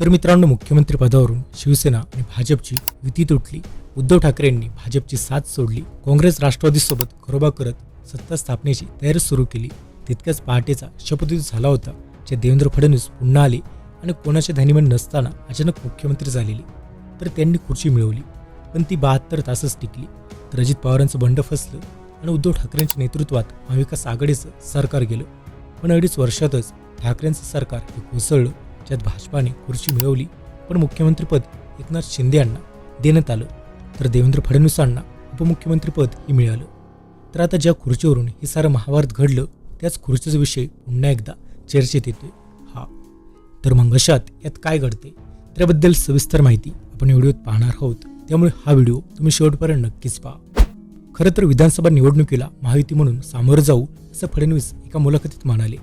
तर मित्रांनो मुख्यमंत्री पदावरून शिवसेना आणि भाजपची युती तुटली. उद्धव ठाकरेंनी भाजपची साथ सोडली. काँग्रेस राष्ट्रवादीसोबत घरोबा करत सत्ता स्थापनेची तयारी सुरू केली. तितक्याच पहाटेचा शपथविधी झाला होता जे देवेंद्र फडणवीस पुन्हा आले आणि कोणाचे धनीमन नसताना अचानक मुख्यमंत्री झालेले. तर त्यांनी खुर्ची मिळवली पण ती बहात्तर तासच टिकली. तर अजित पवारांचं बंड फसलं आणि उद्धव ठाकरेंच्या नेतृत्वात महाविकास आघाडीचं सरकार गेलं. पण अडीच वर्षातच ठाकरेंचं सरकार हे कोसळलं. ज्यात भाजपाने खुर्ची मिळवली पण मुख्यमंत्रीपद एकनाथ शिंदे यांना देण्यात आलं. तर देवेंद्र फडणवीसांना उपमुख्यमंत्रीपद हे मिळालं. तर आता ज्या खुर्चीवरून हे सारं महाभारत घडलं त्याच खुर्चीचा विषय पुन्हा एकदा चर्चेत येतोय. हा. तर मग अशात यात काय घडते त्याबद्दल सविस्तर माहिती आपण व्हिडिओत पाहणार आहोत. त्यामुळे हा व्हिडिओ तुम्ही शेवटपर्यंत नक्कीच पहा. खरं तर विधानसभा निवडणुकीला महायुती म्हणून सामोरं जाऊ असं फडणवीस एका मुलाखतीत म्हणाले.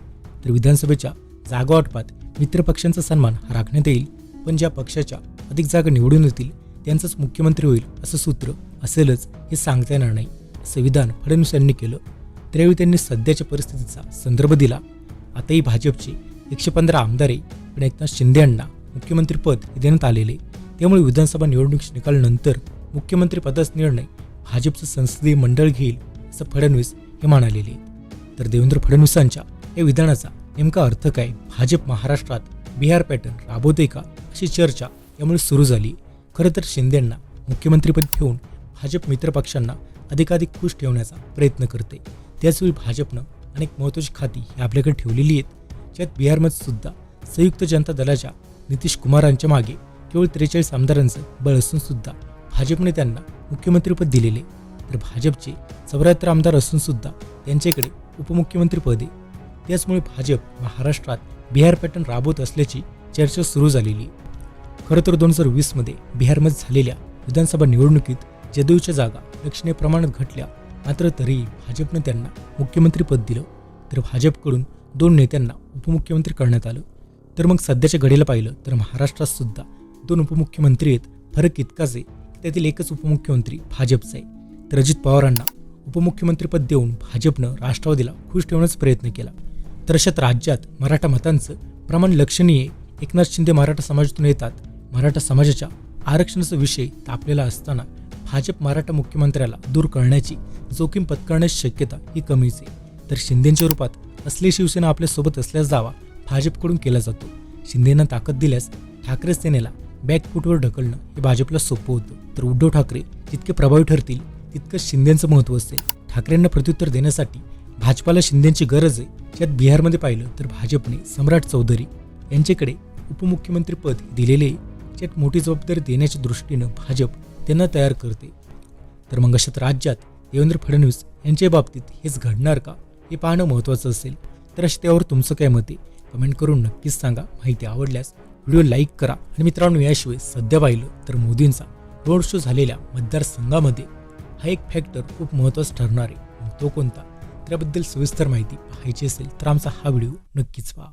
तर विधानसभेच्या जागावाटपात मित्रपक्षांचा सन्मान राखण्यात येईल. पण ज्या पक्षाच्या अधिक जागा निवडून येतील त्यांचाच मुख्यमंत्री होईल असं सूत्र असेलच हे सांगता येणार नाही असं विधान फडणवीस यांनी केलं. त्यावेळी त्यांनी सध्याच्या परिस्थितीचा संदर्भ दिला. आताही भाजपचे एकशे पंधरा आमदारे आणि पण एकनाथ शिंदे यांना मुख्यमंत्रीपद हे देण्यात आलेले त्यामुळे विधानसभा निवडणुकीच्या निकालानंतर मुख्यमंत्रीपदाचा निर्णय भाजपचं संसदीय मंडळ घेईल असं फडणवीस हे म्हणालेले तर देवेंद्र फडणवीसांच्या या विधानाचा नेमका अर्थ काय? भाजप महाराष्ट्रात बिहार पॅटर्न राबवते का? अशी चर्चा यामुळे सुरू झाली. खरं तर शिंदेंना मुख्यमंत्रीपद ठेवून भाजप मित्रपक्षांना अधिकाधिक खुश ठेवण्याचा प्रयत्न करते त्याचवेळी भाजपनं अनेक महत्त्वाची खाती ही आपल्याकडे ठेवलेली आहेत. ज्यात बिहारमध्ये सुद्धा संयुक्त जनता दलाच्या नितीश कुमारांच्या मागे केवळ त्रेचाळीस आमदारांचं बळ असून सुद्धा भाजपने त्यांना मुख्यमंत्रीपद दिलेले. तर भाजपचे चौऱ्याहत्तर आमदार असून सुद्धा त्यांच्याकडे उपमुख्यमंत्रीपदे त्याचमुळे भाजप महाराष्ट्रात बिहार पॅटर्न राबवत असल्याची चर्चा सुरू झालेली. खरं तर दोन हजार वीसमध्ये बिहारमध्ये झालेल्या विधानसभा निवडणुकीत जदयूच्या जागा लक्षणीय प्रमाणात घटल्या. मात्र तरीही भाजपनं त्यांना मुख्यमंत्रीपद दिलं. तर भाजपकडून दोन नेत्यांना उपमुख्यमंत्री करण्यात आलं. तर मग सध्याच्या घडीला पाहिलं तर महाराष्ट्रात सुद्धा दोन उपमुख्यमंत्री आहेत. फरक इतकाच आहे त्यातील एकच उपमुख्यमंत्री भाजपचा आहे. तर अजित पवारांना उपमुख्यमंत्रीपद देऊन भाजपनं राष्ट्रवादीला खुश ठेवण्याचा प्रयत्न केला. तर राज्यात मराठा मतांचं प्रमाण लक्षणीय. एकनाथ शिंदे मराठा समाजातून येतात. मराठा समाजाच्या आरक्षणाचा विषय तापलेला असताना भाजप मराठा मुख्यमंत्र्याला दूर करण्याची जोखीम पत्करण्याची शक्यता ही कमीच आहे. तर शिंदेच्या रूपात असली शिवसेना आपल्यासोबत असल्यास दावा भाजपकडून केला जातो. शिंदेना ताकद दिल्यास ठाकरे सेनेला बॅकफूटवर ढकलणं हे भाजपला सोपं होतं. तर उद्धव ठाकरे जितके प्रभावी ठरतील तितकंच शिंदेचं महत्त्व असेल. ठाकरेंना प्रत्युत्तर देण्यासाठी भाजपाला शिंदेची गरज आहे. ज्यात बिहारमध्ये पाहिलं तर भाजपने सम्राट चौधरी यांच्याकडे उपमुख्यमंत्रीपद दिलेले आहे, ज्यात मोठी जबाबदारी देण्याच्या दृष्टीनं भाजप त्यांना तयार करते. तर मग अशात राज्यात देवेंद्र फडणवीस यांच्या बाबतीत हेच घडणार का? हे पाहणं महत्त्वाचं असेल. तर अशा त्यावर तुमचं काय मत आहे? कमेंट करून नक्कीच सांगा. माहिती आवडल्यास व्हिडिओ लाईक करा. आणि मित्रांनो याशिवाय सध्या पाहिलं तर मोदींचा रोड शो झालेल्या मतदारसंघामध्ये हा एक फॅक्टर खूप महत्त्वाचा ठरणार आहे. तो कोणता? त्याबद्दल सविस्तर माहिती पाहायची असेल तर आमचा हा व्हिडिओ नक्कीच पहा.